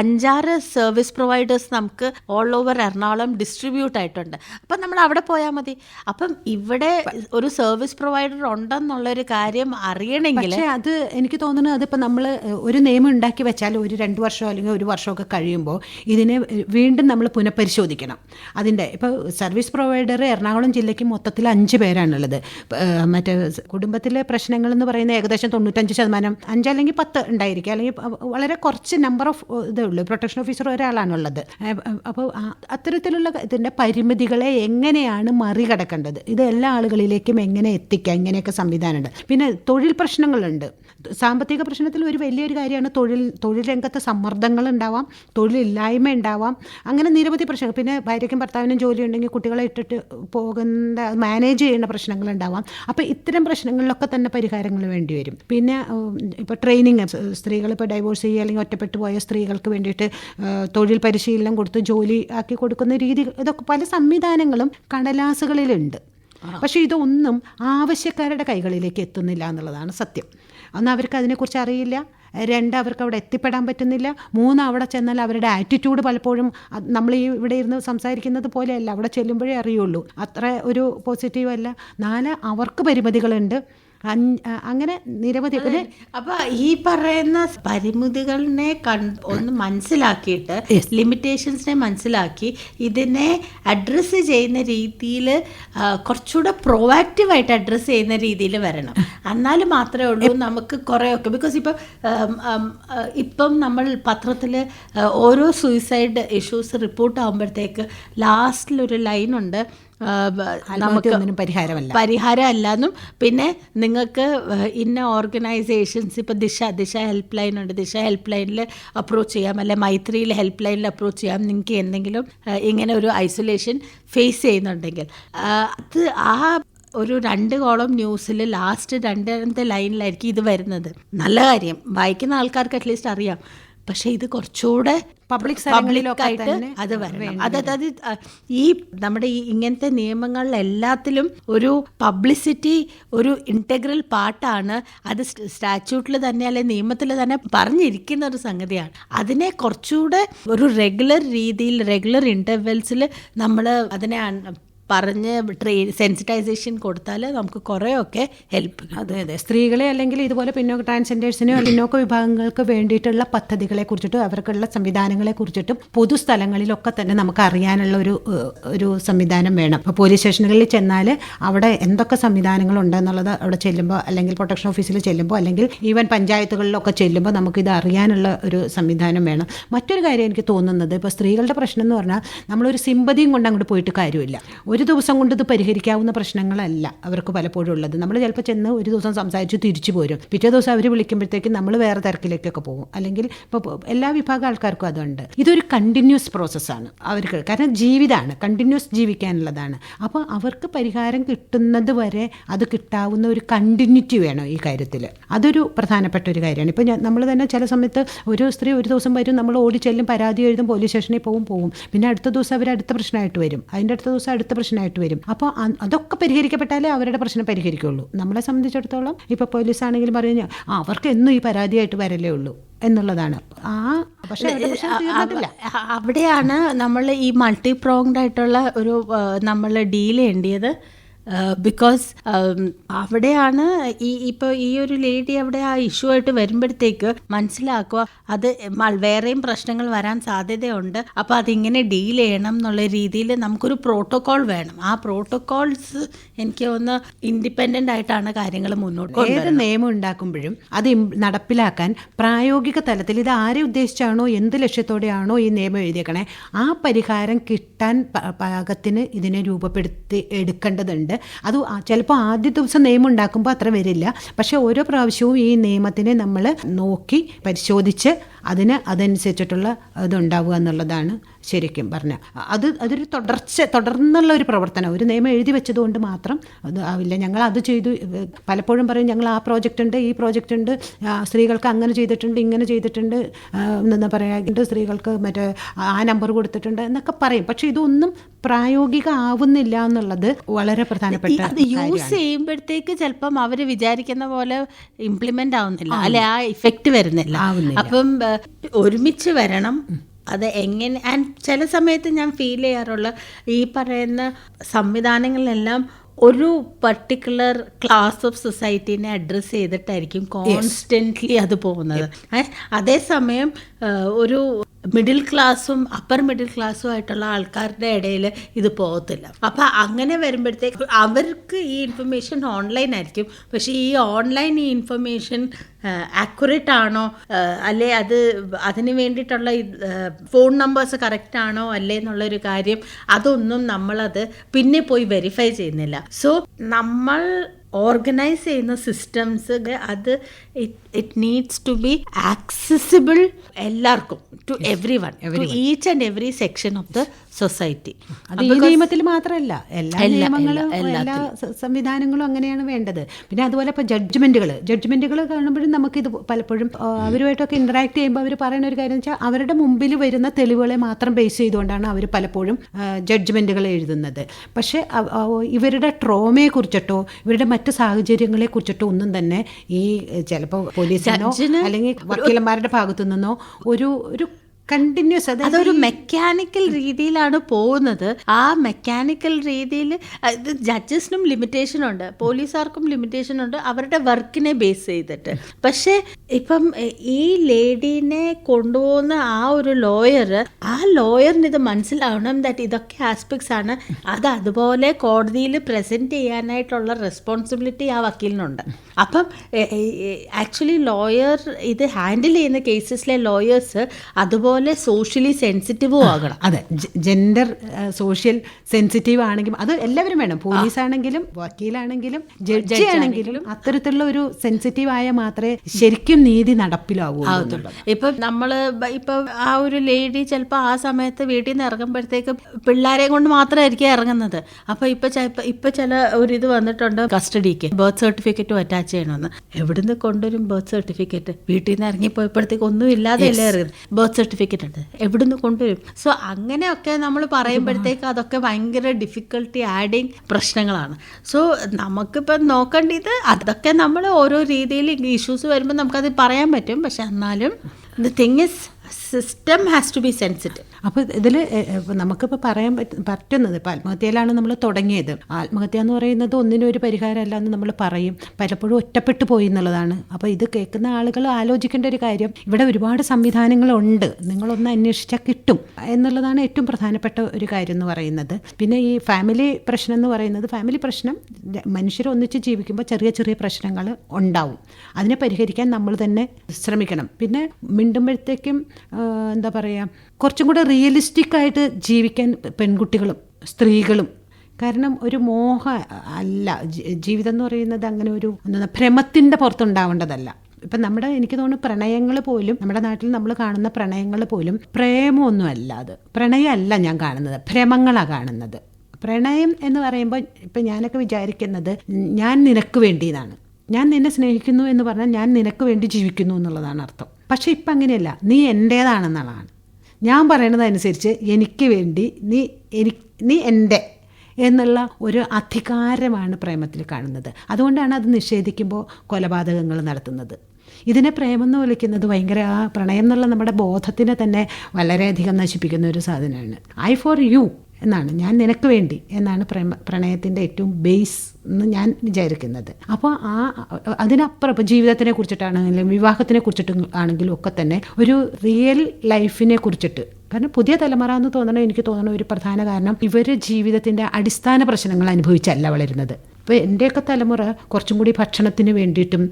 അഞ്ചാറ് സർവീസ് പ്രൊവൈഡേഴ്സ് നമുക്ക് ഓൾ ഓവർ എറണാകുളം ഡിസ്ട്രിബ്യൂട്ട് ആയിട്ടുണ്ട്. അപ്പം നമ്മൾ അവിടെ പോയാൽ മതി. അപ്പം ഇവിടെ ഒരു സർവീസ് പ്രൊവൈഡർ ഉണ്ടെന്നുള്ളൊരു കാര്യം അറിയണമെങ്കിൽ അത് എനിക്ക് തോന്നുന്നത് അതിപ്പോൾ നമ്മൾ ഒരു നിയമം ഉണ്ടാക്കി വെച്ചാൽ ഒരു രണ്ട് വർഷമോ അല്ലെങ്കിൽ ഒരു വർഷമൊക്കെ കഴിയുമ്പോൾ ഇതിനെ വീണ്ടും നമ്മൾ പുനഃപരിശോധിക്കണം. അതിന്റെ ഇപ്പോൾ സർവീസ് പ്രൊവൈഡർ എറണാകുളം ജില്ലയ്ക്ക് മൊത്തത്തിൽ അഞ്ച് പേരാണുള്ളത്. മറ്റേ കുടുംബത്തിലെ പ്രശ്നങ്ങൾ എന്ന് പറയുന്നത് ഏകദേശം തൊണ്ണൂറ്റഞ്ച് ശതമാനം അഞ്ചല്ലെങ്കിൽ പത്ത് ഉണ്ടായിരിക്കും. അല്ലെങ്കിൽ വളരെ കുറച്ച് നമ്പർ ഓഫ് ഇതേ ഉള്ളൂ. പ്രൊട്ടക്ഷൻ ഓഫീസർ ഒരാളാണുള്ളത് അപ്പോൾ അത്തരത്തിലുള്ള ഇതിന്റെ പരിമിതികളെ എങ്ങനെയാണ് മറികടക്കേണ്ടത്? ഇത് എല്ലാ ആളുകളിലേക്കും എങ്ങനെ എത്തിക്കുക ഇങ്ങനെയൊക്കെ സംവിധാനമുണ്ട്. പിന്നെ തൊഴിൽ പ്രശ്നങ്ങളുണ്ട്. സാമ്പത്തിക പ്രശ്നത്തിൽ ഒരു വലിയൊരു കാര്യമാണ് തൊഴിൽ തൊഴിൽ രംഗത്ത് സമ്മർദ്ദങ്ങൾ ഉണ്ടാവാം തൊഴിലില്ലായ്മ ഉണ്ടാവാം. അങ്ങനെ നിരവധി പ്രശ്നങ്ങൾ പിന്നെ ഭാര്യയ്ക്കും ഭർത്താവിനും ജോലി ഉണ്ടെങ്കിൽ കുട്ടികളെ ഇട്ടിട്ട് പോകുന്ന മാനേജ് ചെയ്യുന്ന പ്രശ്നങ്ങളുണ്ടാവാം. അപ്പോൾ ഇത്തരം പ്രശ്നങ്ങളിലൊക്കെ തന്നെ പരിഹാരങ്ങൾ വേണ്ടി വരും. പിന്നെ ഇപ്പോൾ ട്രെയിനിങ് സ്ത്രീകൾ ഇപ്പോൾ ഡൈവോഴ്സ് ചെയ്യുക അല്ലെങ്കിൽ ഒറ്റപ്പെട്ടു പോയ സ്ത്രീകൾക്ക് വേണ്ടിയിട്ട് തൊഴിൽ പരിശീലനം കൊടുത്ത് ജോലി ആക്കി കൊടുക്കുന്ന രീതി ഇതൊക്കെ പല സംവിധാനങ്ങളും കടലാസുകളിലുണ്ട്. പക്ഷേ ഇതൊന്നും ആവശ്യക്കാരുടെ കൈകളിലേക്ക് എത്തുന്നില്ല എന്നുള്ളതാണ് സത്യം. ഒന്ന് അവർക്ക് അതിനെക്കുറിച്ച് അറിയില്ല. രണ്ട് അവർക്ക് അവിടെ എത്തിപ്പെടാൻ പറ്റുന്നില്ല. മൂന്ന് അവിടെ ചെന്നാൽ അവരുടെ ആറ്റിറ്റ്യൂഡ് പലപ്പോഴും നമ്മൾ ഈ ഇവിടെ ഇരുന്ന് സംസാരിക്കുന്നത് പോലെയല്ല. അവിടെ ചെല്ലുമ്പോഴേ അറിയുള്ളൂ. അത്ര ഒരു പോസിറ്റീവ് അല്ല. നാല് അവർക്ക് പരിമിതികളുണ്ട്. അങ്ങനെ നിരവധി അപ്പൊ ഈ പറയുന്ന പരിമിതികളെ ഒന്ന് മനസ്സിലാക്കിയിട്ട് ലിമിറ്റേഷൻസിനെ മനസ്സിലാക്കി ഇതിനെ അഡ്രസ്സ് ചെയ്യുന്ന രീതിയിൽ കുറച്ചുകൂടെ പ്രൊവാക്റ്റീവായിട്ട് അഡ്രസ്സ് ചെയ്യുന്ന രീതിയിൽ വരണം. എന്നാൽ മാത്രമേ ഉള്ളൂ നമുക്ക് കുറേയൊക്കെ. ബിക്കോസ് ഇപ്പം ഇപ്പം നമ്മൾ പത്രത്തിൽ ഓരോ സൂയിസൈഡ് ഇഷ്യൂസ് റിപ്പോർട്ട് ആകുമ്പോഴത്തേക്ക് ലാസ്റ്റിലൊരു ലൈനുണ്ട് ആത്മഹത്യയൊന്നിനും പരിഹാരമല്ല. പരിഹാരം അല്ലാന്നും പിന്നെ നിങ്ങൾക്ക് ഇന്ന ഓർഗനൈസേഷൻസ് ഇപ്പോൾ ദിശ ദിശ ഹെൽപ്പ് ലൈൻ ഉണ്ട്. ദിശ ഹെൽപ്പ് ലൈനിൽ അപ്രോച്ച് ചെയ്യാം. അല്ലെ മൈത്രിയിൽ ഹെൽപ്പ് ലൈനിൽ അപ്രോച്ച് ചെയ്യാം. നിങ്ങൾക്ക് എന്തെങ്കിലും ഇങ്ങനെ ഒരു ഐസൊലേഷൻ ഫേസ് ചെയ്യുന്നുണ്ടെങ്കിൽ അത് ആ ഒരു രണ്ട് കോളം ന്യൂസിൽ ലാസ്റ്റ് രണ്ടാമത്തെ ലൈനിലായിരിക്കും ഇത് വരുന്നത്. നല്ല കാര്യം. വായിക്കുന്ന ആൾക്കാർക്ക് അറ്റ്ലീസ്റ്റ് അറിയാം. പക്ഷേ ഇത് കുറച്ചുകൂടെ പബ്ലിക് പബ്ലിക്കായിട്ട് അത് വരണം. അത് അതായത് ഈ നമ്മുടെ ഈ ഇങ്ങനത്തെ നിയമങ്ങളിലെല്ലാത്തിലും ഒരു പബ്ലിസിറ്റി ഒരു ഇന്റഗ്രൽ പാർട്ടാണ് അത് സ്റ്റാറ്റ്യൂട്ടിൽ തന്നെ അല്ലെ നിയമത്തിൽ തന്നെ പറഞ്ഞിരിക്കുന്ന ഒരു സംഗതിയാണ്. അതിനെ കുറച്ചുകൂടെ ഒരു റെഗുലർ രീതിയിൽ റെഗുലർ ഇന്റർവെൽസിൽ നമ്മൾ അതിനെ പറഞ്ഞ് ട്രെയിൻ സെൻസിറ്റൈസേഷൻ കൊടുത്താൽ നമുക്ക് കുറേയൊക്കെ ഹെൽപ്പ് അതെ അതെ. സ്ത്രീകളെ അല്ലെങ്കിൽ ഇതുപോലെ പിന്നോക്ക ട്രാൻസ്ജെൻഡേഴ്സിനോ പിന്നോക്ക വിഭാഗങ്ങൾക്ക് വേണ്ടിയിട്ടുള്ള പദ്ധതികളെ കുറിച്ചിട്ടും അവർക്കുള്ള സംവിധാനങ്ങളെ കുറിച്ചിട്ടും പൊതുസ്ഥലങ്ങളിലൊക്കെ തന്നെ നമുക്ക് അറിയാനുള്ള ഒരു ഒരു സംവിധാനം വേണം. ഇപ്പോൾ പോലീസ് സ്റ്റേഷനുകളിൽ ചെന്നാൽ അവിടെ എന്തൊക്കെ സംവിധാനങ്ങളുണ്ട് എന്നുള്ളത് അവിടെ ചെല്ലുമ്പോൾ അല്ലെങ്കിൽ പ്രൊട്ടക്ഷൻ ഓഫീസിൽ ചെല്ലുമ്പോൾ അല്ലെങ്കിൽ ഈവൻ പഞ്ചായത്തുകളിലൊക്കെ ചെല്ലുമ്പോൾ നമുക്കിത് അറിയാനുള്ള ഒരു സംവിധാനം വേണം. മറ്റൊരു കാര്യം എനിക്ക് തോന്നുന്നത് ഇപ്പോൾ സ്ത്രീകളുടെ പ്രശ്നം എന്ന് പറഞ്ഞാൽ നമ്മളൊരു സിമ്പതിയും കൊണ്ട് അങ്ങോട്ട് പോയിട്ട് കാര്യമില്ല. ഒരു ദിവസം കൊണ്ട് ഇത് പരിഹരിക്കാവുന്ന പ്രശ്നങ്ങളല്ല അവർക്ക് പലപ്പോഴും ഉള്ളത്. നമ്മൾ ചിലപ്പോൾ ചെന്ന് ഒരു ദിവസം സംസാരിച്ച് തിരിച്ചു പോരും. പിറ്റേ ദിവസം അവർ വിളിക്കുമ്പോഴത്തേക്കും നമ്മൾ വേറെ തിരക്കിലേക്കൊക്കെ പോകും. അല്ലെങ്കിൽ ഇപ്പോൾ എല്ലാ വിഭാഗം ആൾക്കാർക്കും അതുണ്ട്. ഇതൊരു കണ്ടിന്യൂസ് പ്രോസസ്സാണ് അവർക്ക് കാരണം ജീവിതമാണ് കണ്ടിന്യൂസ് ജീവിക്കാനുള്ളതാണ്. അപ്പോൾ അവർക്ക് പരിഹാരം കിട്ടുന്നത് വരെ അത് കിട്ടാവുന്ന ഒരു കണ്ടിന്യൂറ്റി വേണം ഈ കാര്യത്തിൽ അതൊരു പ്രധാനപ്പെട്ട ഒരു കാര്യമാണ്. ഇപ്പോൾ നമ്മൾ തന്നെ ചില സമയത്ത് ഒരു സ്ത്രീ ഒരു ദിവസം വരും നമ്മൾ ഓടി ചെല്ലും പരാതി എഴുതും പോലീസ് സ്റ്റേഷനിൽ പോകും പോകും പിന്നെ അടുത്ത ദിവസം അവർ അടുത്ത പ്രശ്നമായിട്ട് വരും. അതിന്റെ അടുത്ത ദിവസം അടുത്ത പ്രശ്നമായിട്ട് വരും. അപ്പോൾ അതൊക്കെ പരിഹരിക്കപ്പെട്ടാലേ അവരുടെ പ്രശ്നം പരിഹരിക്കുള്ളൂ. നമ്മളെ സംബന്ധിച്ചിടത്തോളം ഇപ്പോൾ പോലീസ് ആണെങ്കിലും പറഞ്ഞു അവർക്ക് എന്നും ഈ പരാതിയായിട്ട് വരലേ ഉള്ളൂ എന്നുള്ളതാണ്. ആ പക്ഷേ അവിടെയാണ് നമ്മൾ ഈ മൾട്ടി പ്രോങ്ഡ് ആയിട്ടുള്ള ഒരു നമ്മൾ ഡീൽ ചെയ്യേണ്ടത്. ബിക്കോസ് അവിടെയാണ് ഈ ഇപ്പോൾ ഈ ഒരു ലേഡി അവിടെ ആ ഇഷ്യൂ ആയിട്ട് വരുമ്പോഴത്തേക്ക് മനസ്സിലാക്കുക അത് വേറെയും പ്രശ്നങ്ങൾ വരാൻ സാധ്യതയുണ്ട്. അപ്പോൾ അതിങ്ങനെ ഡീൽ ചെയ്യണം എന്നുള്ള രീതിയിൽ നമുക്കൊരു പ്രോട്ടോകോൾ വേണം. ആ പ്രോട്ടോകോൾസ് എനിക്ക് ഒന്ന് ഇൻഡിപെൻഡന്റ് ആയിട്ടാണ് കാര്യങ്ങൾ മുന്നോട്ട് ഏത് നിയമം ഉണ്ടാക്കുമ്പോഴും അത് നടപ്പിലാക്കാൻ പ്രായോഗിക തലത്തിൽ ഇത് ആരെ ഉദ്ദേശിച്ചാണോ എന്ത് ലക്ഷ്യത്തോടെയാണോ ഈ നിയമം എഴുതിയേക്കണേ ആ പരിഹാരം കിട്ടാൻ പാകത്തിന് ഇതിനെ രൂപപ്പെടുത്തി എടുക്കേണ്ടതുണ്ട്. അത് ചിലപ്പോൾ ആദ്യ ദിവസം നിയമം ഉണ്ടാക്കുമ്പോൾ അത്ര വരില്ല. പക്ഷേ ഓരോ പ്രാവശ്യവും ഈ നിയമത്തിനെ നമ്മൾ നോക്കി പരിശോധിച്ച് അതിന് അതനുസരിച്ചിട്ടുള്ള ഇതുണ്ടാവുക എന്നുള്ളതാണ് ശരിക്കും പറഞ്ഞ. അത് അതൊരു തുടർച്ച തുടർന്നുള്ള ഒരു പ്രവർത്തനം. ഒരു നിയമം എഴുതി വെച്ചതുകൊണ്ട് മാത്രം അത് ആവില്ല ഞങ്ങൾ അത് ചെയ്തു. പലപ്പോഴും പറയും ഞങ്ങൾ ആ പ്രോജക്റ്റ് ഉണ്ട് ഈ പ്രോജക്റ്റ് ഉണ്ട് സ്ത്രീകൾക്ക് അങ്ങനെ ചെയ്തിട്ടുണ്ട് ഇങ്ങനെ ചെയ്തിട്ടുണ്ട് എന്നാ എന്താ പറയുക സ്ത്രീകൾക്ക് മറ്റേ ആ നമ്പർ കൊടുത്തിട്ടുണ്ട് എന്നൊക്കെ പറയും. പക്ഷെ ഇതൊന്നും പ്രായോഗിക ആവുന്നില്ല എന്നുള്ളത് വളരെ പ്രധാനപ്പെട്ട അത് യൂസ് ചെയ്യുമ്പോഴത്തേക്ക് ചിലപ്പം അവർ വിചാരിക്കുന്ന പോലെ ഇംപ്ലിമെന്റ് ആവുന്നില്ല. അല്ലെ ആ ഇഫക്റ്റ് വരുന്നില്ല. അപ്പം ഒരുമിച്ച് വരണം. അത് എങ്ങനെ ആൻഡ് ചില സമയത്ത് ഞാൻ ഫീൽ ചെയ്യാറുള്ള ഈ പറയുന്ന സംവിധാനങ്ങളിലെല്ലാം ഒരു പർട്ടിക്കുലർ ക്ലാസ് ഓഫ് സൊസൈറ്റീനെ അഡ്രസ്സ് ചെയ്തിട്ടായിരിക്കും കോൺസ്റ്റന്റ്ലി അത് പോകുന്നത്. അതേസമയം ഒരു മിഡിൽ ക്ലാസ്സും അപ്പർ മിഡിൽ ക്ലാസ്സും ആയിട്ടുള്ള ആൾക്കാരുടെ ഇടയിൽ ഇത് പോകത്തില്ല. അപ്പം അങ്ങനെ വരുമ്പോഴത്തേക്ക് അവർക്ക് ഈ ഇൻഫർമേഷൻ ഓൺലൈൻ ആയിരിക്കും. പക്ഷേ ഈ ഓൺലൈൻ ഈ ഇൻഫർമേഷൻ ആക്യുറേറ്റ് ആണോ അല്ലെ അത് അതിന് വേണ്ടിയിട്ടുള്ള ഫോൺ നമ്പേഴ്സ് കറക്റ്റ് ആണോ അല്ലേ എന്നുള്ളൊരു കാര്യം അതൊന്നും നമ്മളത് പിന്നെ പോയി വെരിഫൈ ചെയ്യുന്നില്ല. സോ നമ്മൾ ഓർഗനൈസ് ചെയ്യുന്ന സിസ്റ്റംസ് അത് it needs to be accessible എല്ലാവർക്കും to every one to each and every section of the society. അത് ഈ നിയമത്തിൽ മാത്രമല്ല. എല്ലാ നിയമങ്ങളും എല്ലാ- സംവിധാനങ്ങളും അങ്ങനെയാണ് വേണ്ടത്. പിന്നെ അതുപോലെ ഇപ്പോൾ ജഡ്ജ്മെന്റുകൾ ജഡ്ജ്മെന്റുകൾ കാണുമ്പോഴും നമുക്കിത് പലപ്പോഴും അവരുമായിട്ടൊക്കെ ഇന്ററാക്ട് ചെയ്യുമ്പോൾ അവർ പറയുന്ന ഒരു കാര്യം വെച്ചാൽ അവരുടെ മുമ്പിൽ വരുന്ന തെളിവുകളെ മാത്രം ബേസ് ചെയ്തുകൊണ്ടാണ് അവർ പലപ്പോഴും ജഡ്ജ്മെന്റുകൾ എഴുതുന്നത്. പക്ഷേ ഇവരുടെ ട്രോമയെ കുറിച്ചിട്ടോ ഇവരുടെ മറ്റ് സാഹചര്യങ്ങളെ കുറിച്ചിട്ടോ ഒന്നും തന്നെ ഈ ചിലപ്പോൾ പോലീസിനോ അല്ലെങ്കിൽ വക്കീലന്മാരുടെ ഭാഗത്തു നിന്നോ ഒരു ഒരു കണ്ടിന്യൂസ് അത് അതൊരു മെക്കാനിക്കൽ രീതിയിലാണ് പോകുന്നത്. ആ മെക്കാനിക്കൽ രീതിയിൽ ഇത് ജഡ്ജസിനും ലിമിറ്റേഷൻ ഉണ്ട്. പോലീസുകാർക്കും ലിമിറ്റേഷൻ ഉണ്ട്. അവരുടെ വർക്കിനെ ബേസ് ചെയ്തിട്ട്. പക്ഷേ ഇപ്പം ഈ ലേഡീനെ കൊണ്ടുപോകുന്ന ആ ഒരു ലോയർ ആ ലോയറിന് ഇത് മനസ്സിലാവണം ദാറ്റ് ഇതൊക്കെ ആസ്പെക്ട്സ് ആണ്. അത് അതുപോലെ കോടതിയിൽ പ്രസന്റ് ചെയ്യാനായിട്ടുള്ള റെസ്പോൺസിബിലിറ്റി ആ വക്കീലിനുണ്ട്. അപ്പം ആക്ച്വലി ലോയർ ഇത് ഹാൻഡിൽ ചെയ്യുന്ന കേസസിലെ ലോയേഴ്സ് അതുപോലെ സോഷ്യലി സെൻസിറ്റീവും ആകണം. അതെ. ജെൻഡർ സോഷ്യൽ സെൻസിറ്റീവ് ആണെങ്കിലും അത് എല്ലാവരും വേണം. പോലീസ് ആണെങ്കിലും വക്കീലാണെങ്കിലും ജഡ്ജി ആണെങ്കിലും അത്തരത്തിലുള്ള ഒരു സെൻസിറ്റീവ് ആയ മാത്രമേ ശരിക്കും നീതി നടപ്പിലാവൂ. ഇപ്പൊ നമ്മൾ ഇപ്പൊ ആ ഒരു ലേഡി ചിലപ്പോൾ ആ സമയത്ത് വീട്ടിൽ നിന്ന് ഇറങ്ങുമ്പോഴത്തേക്ക് പിള്ളേരെ കൊണ്ട് മാത്രമായിരിക്കും ഇറങ്ങുന്നത്. അപ്പൊ ഇപ്പൊ ഇപ്പൊ- ചില ഒരു ഇത് വന്നിട്ടുണ്ട് കസ്റ്റഡിക്ക് ബർത്ത് സർട്ടിഫിക്കറ്റും അറ്റാച്ച് ചെയ്യണമെന്ന്. എവിടുന്ന് കൊണ്ടുവരും ബർത്ത് സർട്ടിഫിക്കറ്റ് വീട്ടിൽ നിന്ന് ഇറങ്ങിപ്പോയപ്പോഴത്തേക്ക് ഒന്നും ഇല്ലാതെ അല്ലേ ബർത്ത് സർട്ടിഫിക്കറ്റ് ഉണ്ട് എവിടുന്ന് കൊണ്ടുവരും? സോ അങ്ങനെയൊക്കെ നമ്മൾ പറയുമ്പോഴത്തേക്ക് അതൊക്കെ ഭയങ്കര ഡിഫിക്കൽട്ടി ആഡിങ് പ്രശ്നങ്ങളാണ്. സോ നമുക്കിപ്പം നോക്കേണ്ടത് അതൊക്കെ നമ്മൾ ഓരോ രീതിയിൽ ഇഷ്യൂസ് വരുമ്പോൾ നമുക്കത് പറയാൻ പറ്റും. പക്ഷെ എന്നാലും the thing is system has to be sensitive അപ്പോൾ ഇതിൽ നമുക്കിപ്പോൾ പറയാൻ പറ്റുന്നത് ഇപ്പോൾ ആത്മഹത്യയിലാണ് നമ്മൾ തുടങ്ങിയത്. ആത്മഹത്യ എന്ന് പറയുന്നത് ഒന്നിനും ഒരു പരിഹാരമല്ല എന്ന് നമ്മൾ പറയും. പലപ്പോഴും ഒറ്റപ്പെട്ടു പോയി എന്നുള്ളതാണ്. അപ്പോൾ ഇത് കേൾക്കുന്ന ആളുകൾ ആലോചിക്കേണ്ട ഒരു കാര്യം ഇവിടെ ഒരുപാട് സംവിധാനങ്ങളുണ്ട്. നിങ്ങളൊന്ന് അന്വേഷിച്ചാൽ കിട്ടും എന്നുള്ളതാണ് ഏറ്റവും പ്രധാനപ്പെട്ട ഒരു കാര്യം എന്ന് പറയുന്നത്. പിന്നെ ഈ ഫാമിലി പ്രശ്നം എന്ന് പറയുന്നത് ഫാമിലി പ്രശ്നം മനുഷ്യർ ഒന്നിച്ച് ജീവിക്കുമ്പോൾ ചെറിയ ചെറിയ പ്രശ്നങ്ങൾ ഉണ്ടാവും. അതിനെ പരിഹരിക്കാൻ നമ്മൾ തന്നെ ശ്രമിക്കണം. പിന്നെ മിണ്ടുമ്പോഴത്തേക്കും എന്താ പറയുക കുറച്ചും കൂടെ റിയലിസ്റ്റിക് ആയിട്ട് ജീവിക്കാൻ പെൺകുട്ടികളും സ്ത്രീകളും. കാരണം ഒരു മോഹ അല്ല ജീവിതം എന്ന് പറയുന്നത് അങ്ങനെ ഒരു ഭ്രമത്തിന്റെ പുറത്തുണ്ടാവേണ്ടതല്ല. ഇപ്പം നമ്മുടെ എനിക്ക് തോന്നുന്നു പ്രണയങ്ങൾ പോലും നമ്മുടെ നാട്ടിൽ നമ്മൾ കാണുന്ന പ്രണയങ്ങൾ പോലും പ്രേമമൊന്നുമല്ല അത്. പ്രണയമല്ല ഞാൻ കാണുന്നത് ഭ്രമങ്ങളാണ് കാണുന്നത്. പ്രണയം എന്ന് പറയുമ്പോൾ ഇപ്പം ഞാനൊക്കെ വിചാരിക്കുന്നത് ഞാൻ നിനക്ക് വേണ്ടി എന്നാണ് ഞാൻ നിന്നെ സ്നേഹിക്കുന്നു എന്ന് പറഞ്ഞാൽ ഞാൻ നിനക്ക് വേണ്ടി ജീവിക്കുന്നു എന്നുള്ളതാണ് അർത്ഥം. പക്ഷേ ഇപ്പം അങ്ങനെയല്ല. നീ എന്റേതാണെന്നുള്ളതാണ്. ഞാൻ പറയണതനുസരിച്ച് എനിക്ക് വേണ്ടി നീ എനി നീ എന്റെ എന്നുള്ള ഒരു അധികാരമാണ് പ്രേമത്തിൽ കാണുന്നത്. അതുകൊണ്ടാണ് അത് നിഷേധിക്കുമ്പോൾ കൊലപാതകങ്ങൾ നടത്തുന്നത്. ഇതിനെ പ്രേമം എന്ന് വിളിക്കുന്നത് ഭയങ്കര ആ പ്രണയം എന്നുള്ള നമ്മുടെ ബോധത്തിനെ തന്നെ വളരെയധികം നശിപ്പിക്കുന്ന ഒരു സാധനമാണ്. I for you. എന്നാണ്. ഞാൻ നിനക്ക് വേണ്ടി എന്നാണ് പ്രണയത്തിന്റെ ഏറ്റവും ബേസ് എന്ന് ഞാൻ വിചാരിക്കുന്നത്. അപ്പോൾ ആ അതിനപ്പുറം ഇപ്പോൾ ജീവിതത്തിനെ കുറിച്ചിട്ടാണെങ്കിലും വിവാഹത്തിനെ കുറിച്ചിട്ടും ആണെങ്കിലും ഒക്കെ തന്നെ ഒരു റിയൽ ലൈഫിനെ കുറിച്ചിട്ട്. കാരണം പുതിയ തലമുറ എന്ന് തോന്നണ എനിക്ക് തോന്നണ ഒരു പ്രധാന കാരണം ഇവർ ജീവിതത്തിന്റെ അടിസ്ഥാന പ്രശ്നങ്ങൾ അനുഭവിച്ചല്ല വളരുന്നത്. ഇപ്പോൾ എന്റെയൊക്കെ തലമുറ കുറച്ചും കൂടി ഭക്ഷണത്തിന് വേണ്ടിയിട്ടും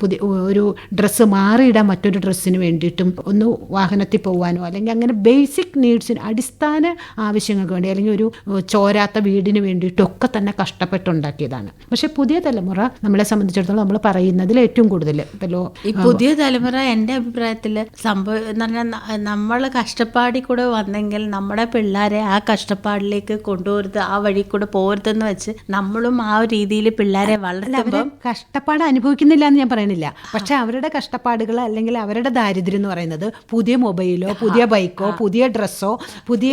പുതിയ ഒരു ഡ്രസ്സ് മാറിയിടാൻ മറ്റൊരു ഡ്രസ്സിന് വേണ്ടിയിട്ടും ഒന്ന് വാഹനത്തിൽ പോകാനോ അല്ലെങ്കിൽ അങ്ങനെ ബേസിക് നീഡ്സിന് അടിസ്ഥാന ആവശ്യങ്ങൾക്ക് വേണ്ടി അല്ലെങ്കിൽ ഒരു ചോരാത്ത വീടിന് വേണ്ടിയിട്ടും ഒക്കെ തന്നെ കഷ്ടപ്പെട്ടുണ്ടാക്കിയതാണ്. പക്ഷേ പുതിയ തലമുറ നമ്മളെ സംബന്ധിച്ചിടത്തോളം നമ്മൾ പറയുന്നതിൽ ഏറ്റവും കൂടുതൽ. ഇപ്പോൾ ഈ പുതിയ തലമുറ എന്റെ അഭിപ്രായത്തിൽ സംഭവം എന്ന് പറഞ്ഞാൽ നമ്മൾ കഷ്ടപ്പാടിൽ കൂടെ വന്നെങ്കിൽ നമ്മുടെ പിള്ളേരെ ആ കഷ്ടപ്പാടിലേക്ക് കൊണ്ടുപോരുത് ആ വഴി കൂടെ പോരുതെന്ന് വെച്ച് നമ്മളും ആ ഒരു രീതിയിൽ പിള്ളേരെ വളർത്തുമ്പോൾ കഷ്ടപ്പാട് അനുഭവിക്കുന്നില്ല എന്ന് ഞാൻ പറയുന്നില്ല പക്ഷെ അവരുടെ കഷ്ടപ്പാടുകൾ അല്ലെങ്കിൽ അവരുടെ ദാരിദ്ര്യം എന്ന് പറയുന്നത് പുതിയ മൊബൈലോ പുതിയ ബൈക്കോ പുതിയ ഡ്രസ്സോ പുതിയ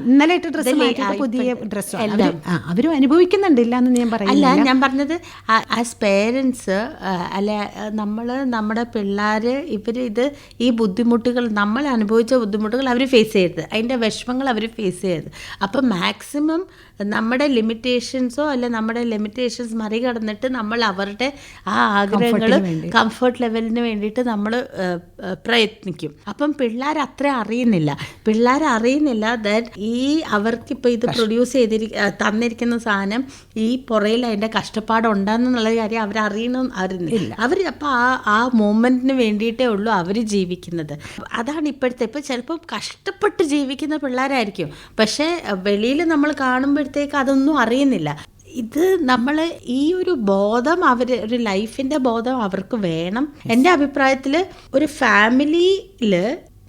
ഇന്നലെ ഇട്ട ഡ്രസ്സ് മാറ്റിയിട്ട് പുതിയ ഡ്രസ്സോ? അവരും അനുഭവിക്കുന്നുണ്ട് ഇല്ല എന്ന് ഞാൻ അല്ല പറയുന്നില്ല ഞാൻ പറഞ്ഞത് ആസ് പേരൻസ് അല്ലെ നമ്മൾ നമ്മുടെ പിള്ളേർ ഇവർ ഇത് ഈ ബുദ്ധിമുട്ടുകൾ നമ്മൾ അനുഭവിച്ച ബുദ്ധിമുട്ടുകൾ അവർ ഫേസ് ചെയ്യരുത്. അതിന്റെ വിഷമങ്ങൾ അവർ ഫേസ് ചെയ്യരുത്. അപ്പം മാക്സിമം നമ്മുടെ ലിമിറ്റേഷൻസോ അല്ല നമ്മുടെ ലിമിറ്റേഷൻസ് മറികടന്നിട്ട് നമ്മൾ അവരുടെ ആ ആഗ്രഹങ്ങൾ കംഫർട്ട് ലെവലിന് വേണ്ടിയിട്ട് നമ്മൾ പ്രയത്നിക്കും. അപ്പം പിള്ളേർ അത്ര അറിയുന്നില്ല. പിള്ളേർ അറിയുന്നില്ല ദാറ്റ് ഈ അവർക്കിപ്പോൾ ഇത് പ്രൊഡ്യൂസ് ചെയ്തിരി തന്നിരിക്കുന്ന സാധനം ഈ പുറയിൽ അതിന്റെ കഷ്ടപ്പാടുണ്ടെന്നുള്ള കാര്യം അവർ അറിയണം അറിയുന്നില്ല അവർ അപ്പോൾ ആ ആ മൂമെന്റിന് വേണ്ടിയിട്ടേ ഉള്ളൂ അവർ ജീവിക്കുന്നത്. അതാണ് ഇപ്പോഴത്തെ ഇപ്പോൾ ചിലപ്പോൾ കഷ്ടപ്പെട്ട് ജീവിക്കുന്ന പിള്ളേരായിരിക്കും. പക്ഷേ വെളിയിൽ നമ്മൾ കാണുമ്പോഴത്തേക്ക് അതൊന്നും അറിയുന്നില്ല. ഇത് നമ്മൾ ഈ ഒരു ബോധം അവർ ഒരു ലൈഫിന്റെ ബോധം അവർക്ക് വേണം. എന്റെ അഭിപ്രായത്തിൽ ഒരു ഫാമിലിയിൽ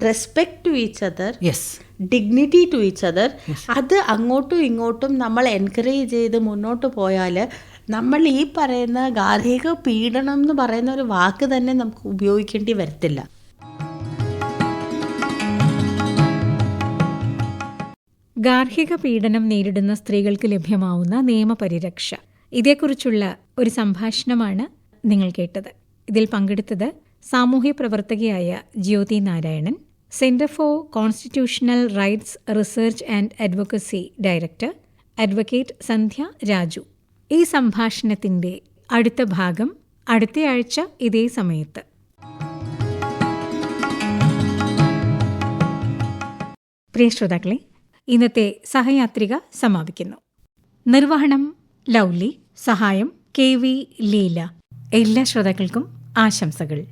respect to each other yes dignity to each other അത് അങ്ങോട്ടും ഇങ്ങോട്ടും നമ്മൾ എൻകറേജ് ചെയ്ത് മുന്നോട്ട് പോയാൽ നമ്മൾ ഈ പറയുന്ന ഗാർഹിക പീഡനം എന്ന് പറയുന്ന ഒരു വാക്ക് തന്നെ നമുക്ക് ഉപയോഗിക്കേണ്ടി വരത്തില്ല. ഗാർഹിക പീഡനം നേരിടുന്ന സ്ത്രീകൾക്ക് ലഭ്യമാവുന്ന നിയമപരിരക്ഷ. ഇതേക്കുറിച്ചുള്ള ഒരു സംഭാഷണമാണ് നിങ്ങൾ കേട്ടത്. ഇതിൽ പങ്കെടുത്തത് സാമൂഹ്യ പ്രവർത്തകയായ Jyothi Narayanan centre for constitutional rights research and advocacy director advocate Sandhya Raju. ഈ സംഭാഷണത്തിന്റെ അടുത്ത ഭാഗം അടുത്തയാഴ്ച ഇതേ സമയത്ത്. പ്രിയ ശ്രോതാക്കളെ ഇന്നത്തെ സഹയാത്രിക സമാപിക്കുന്നു. നിർവഹണം ലൗലി സഹായം കെ വി ലീല. എല്ലാ ശ്രോതാക്കൾക്കും ആശംസകൾ.